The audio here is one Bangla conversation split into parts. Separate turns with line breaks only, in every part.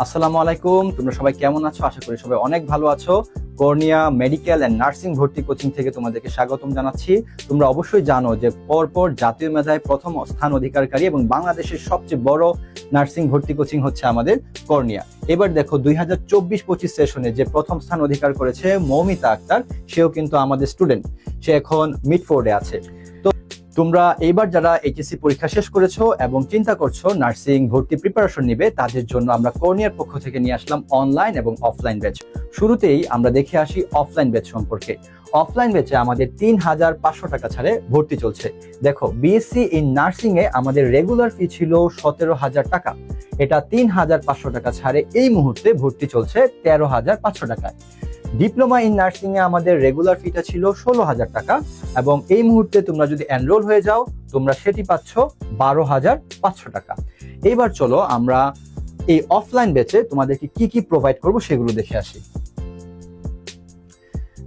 আসসালামু আলাইকুম, তোমরা সবাই কেমন আছো? আশা করি সবাই অনেক ভালো আছো। কর্নিয়া মেডিকেল অ্যান্ড নার্সিং ভর্তি কোচিং থেকে তোমাদেরকে স্বাগতম জানাচ্ছি। তোমরা অবশ্যই জানো যে পরপর জাতীয় মেধায় প্রথম স্থান অধিকারকারী এবং বাংলাদেশের সবচেয়ে বড় নার্সিং ভর্তি কোচিং হচ্ছে আমাদের কর্নিয়া। এবার দেখো, দুই হাজার চব্বিশ পঁচিশ সেশনে যে প্রথম স্থান অধিকার করেছে মৌমিতা আক্তার, সেও কিন্তু আমাদের স্টুডেন্ট। সে এখন মিডফোর্ডে আছে। তো তোমরা এইবার যারা এইচএসসি পরীক্ষা শেষ করেছ এবং চিন্তা করছ নার্সিং ভর্তি প্রিপারেশন নিবে, তাদের জন্য আমরা কর্নিয়ার পক্ষ থেকে নিয়ে আসলাম অনলাইন এবং অফলাইন ব্যাচ শুরুতেই আমরা দেখে আসি অফলাইন ব্যাচ সম্পর্কে। অফলাইন ব্যাচে আমাদের তিন হাজার পাঁচশো টাকা ছাড়ে ভর্তি চলছে। দেখো বিএসসি ইন নার্সিং এ আমাদের রেগুলার ফি ছিল সতেরো হাজার টাকা। এটা তিন হাজার পাঁচশো টাকা ছাড়ে এই মুহূর্তে ভর্তি চলছে তেরো হাজার পাঁচশো টাকায়। ডিপ্লোমা ইন নার্সিংয়ে আমাদের রেগুলার ফিটা ছিল ষোলো হাজার টাকা এবং এই মুহূর্তে তোমরা যদি এনরোল হয়ে যাও, তোমরা সেটি পাচ্ছ বারো হাজার পাঁচশো টাকা। এইবার চলো আমরা এই অফলাইন বেচে তোমাদেরকে কি কি প্রোভাইড করব সেগুলো দেখে আসি।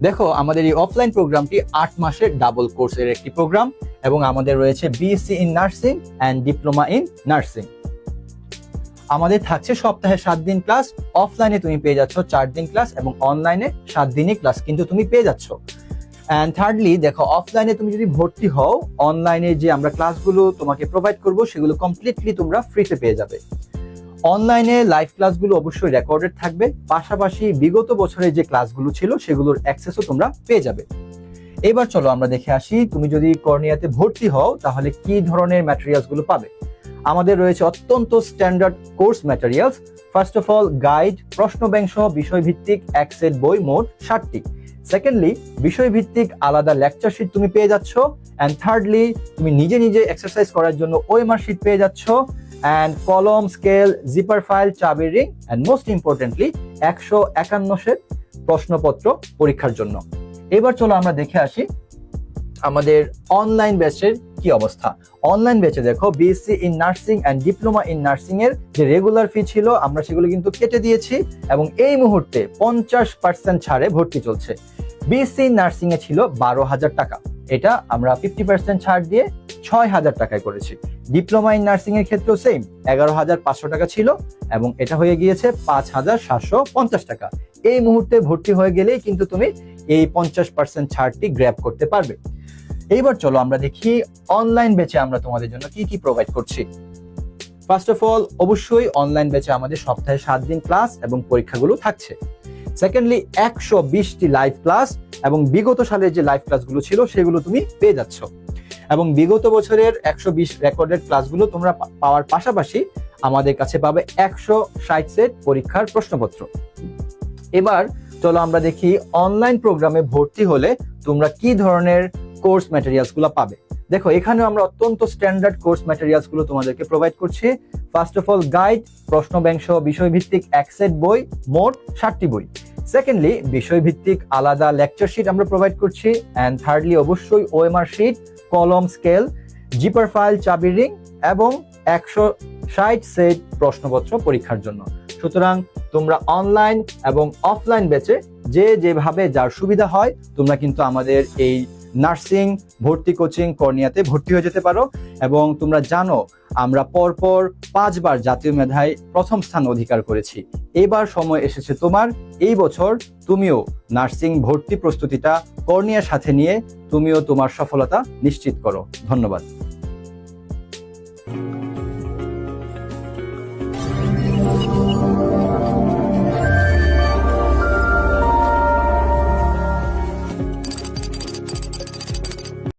দেখো, আমাদের এই অফলাইন প্রোগ্রামটি আট মাসের ডাবল কোর্সের একটি প্রোগ্রাম এবং আমাদের রয়েছে BSc in nursing and diploma in nursing আমাদের থাকছে সপ্তাহে সাত দিন ক্লাস অফলাইনে তুমি পেয়ে যাচ্ছ চার দিন ক্লাস এবং অনলাইনে সাত দিনই ক্লাস কিন্তু তুমি পেয়ে যাচ্ছ। অ্যান্ড থার্ডলি দেখো অফলাইনে তুমি যদি ভর্তি হও অনলাইনে যে আমরা ক্লাসগুলো তোমাকে প্রোভাইড করব, সেগুলো কমপ্লিটলি তোমরা ফ্রিতে পেয়ে যাবে। অনলাইনে লাইভ ক্লাসগুলো অবশ্যই রেকর্ডেড থাকবে, পাশাপাশি বিগত বছরের যে ক্লাসগুলো ছিল, সেগুলোর অ্যাক্সেসও তোমরা পেয়ে যাবে। এবার চলো আমরা দেখে আসি, তুমি যদি কর্নিয়াতে ভর্তি হও, তাহলে কি ধরনের ম্যাটেরিয়ালসগুলো পাবে? আমাদের রয়েছে অত্যন্ত standard course materials first of all guide প্রশ্ন ব্যাংক সহ বিষয়ভিত্তিক এক সেট বই মোট ষাটটি। সেকেন্ডলি বিষয়ভিত্তিক আলাদা লেকচার শিট তুমি পেয়ে যাচ্ছ। অ্যান্ড থার্ডলি তুমি নিজে নিজে এক্সারসাইজ করার জন্য ওএমআর শিট পেয়ে যাচ্ছ। অ্যান্ড কলম স্কেল জিপার ফাইল চাবি রিং অ্যান্ড মোস্ট ইম্পর্টেন্টলি একশো একান্ন সেট প্রশ্নপত্র পরীক্ষার জন্য। এবার চলো আমরা দেখে আসি আমাদের অনলাইন ব্যাচের কি অবস্থা। অনলাইন ব্যাচে দেখো BSc in nursing and diploma in nursing এর যে রেগুলার ফি ছিল, আমরা সেগুলো কিন্তু কেটে দিয়েছি এবং এই মুহূর্তে পঞ্চাশ পার্সেন্ট ছাড়ে ভর্তি চলছে। বিএসসি নার্সিং এ ছিল বারো হাজার টাকা। এটা আমরা ফিফটি পার্সেন্ট ছাড় দিয়ে ছয় হাজার টাকায় করেছি। ডিপ্লোমা ইন নার্সিং এর ক্ষেত্রেও সেম এগারো হাজার পাঁচশো টাকা ছিল এবং এটা হয়ে গিয়েছে পাঁচ হাজার সাতশো পঞ্চাশ টাকা। এই মুহূর্তে ভর্তি হয়ে গেলেই কিন্তু তুমি এই পঞ্চাশ পার্সেন্ট ছাড়টি গ্র্যাব করতে পারবে। এইবার চলো আমরা দেখি অনলাইন বেচে আমরা তোমাদের জন্য কি কি প্রোভাইড করছি। ফার্স্ট অফ অল অবশ্যই অনলাইন বেচে আমাদের সপ্তাহে সাত দিন ক্লাস এবং পরীক্ষাগুলো থাকছে। সেকেন্ডলি একশো বিশটি লাইভ ক্লাস এবং বিগত সালের যে লাইভ ক্লাসগুলো ছিল, সেগুলো তুমি পেয়ে যাচ্ছ। এবং বিগত বছরের একশো বিশ রেকর্ডেড ক্লাসগুলো তোমরা পাওয়ার পাশাপাশি আমাদের কাছে পাবে একশো ষাট সেট পরীক্ষার প্রশ্নপত্র। এবার চলো আমরা দেখি অনলাইন প্রোগ্রামে ভর্তি হলে তোমরা কি ধরনের কোর্স ম্যাটেরিয়ালসগুলো পাবে। দেখো এখানে আমরা অত্যন্ত স্ট্যান্ডার্ড কোর্স ম্যাটেরিয়ালসগুলো তোমাদেরকে প্রোভাইড করছি। ফার্স্ট অফ অল গাইড প্রশ্ন ব্যাংক সহ বিষয়ভিত্তিক এক সেট বই, মোট ষাটটি বই। সেকেন্ডলি বিষয়ভিত্তিক আলাদা লেকচার শিট আমরা প্রোভাইড করছি। অ্যান্ড থার্ডলি অবশ্যই ওএমআর শিট কলম স্কেল জিপার ফাইল চাবি রিং এবং একশো ষাট সেট প্রশ্নপত্র পরীক্ষার জন্য। সুতরাং তোমরা অনলাইন এবং অফলাইন বেচে যে যেভাবে যার সুবিধা হয়, তোমরা কিন্তু আমাদের এই নার্সিং, ভর্তি কোচিং কর্নিয়াতে ভর্তি হয়ে যেতে পারো এবং তোমরা জানো, আমরা পরপর পাঁচবার জাতীয় মেধায় প্রথম স্থান অধিকার করেছি। এবার সময় এসেছে তোমার, এই বছর তুমিও নার্সিং ভর্তি প্রস্তুতিটা কর্নিয়ার সাথে নিয়ে তুমিও তোমার সফলতা নিশ্চিত করো। ধন্যবাদ।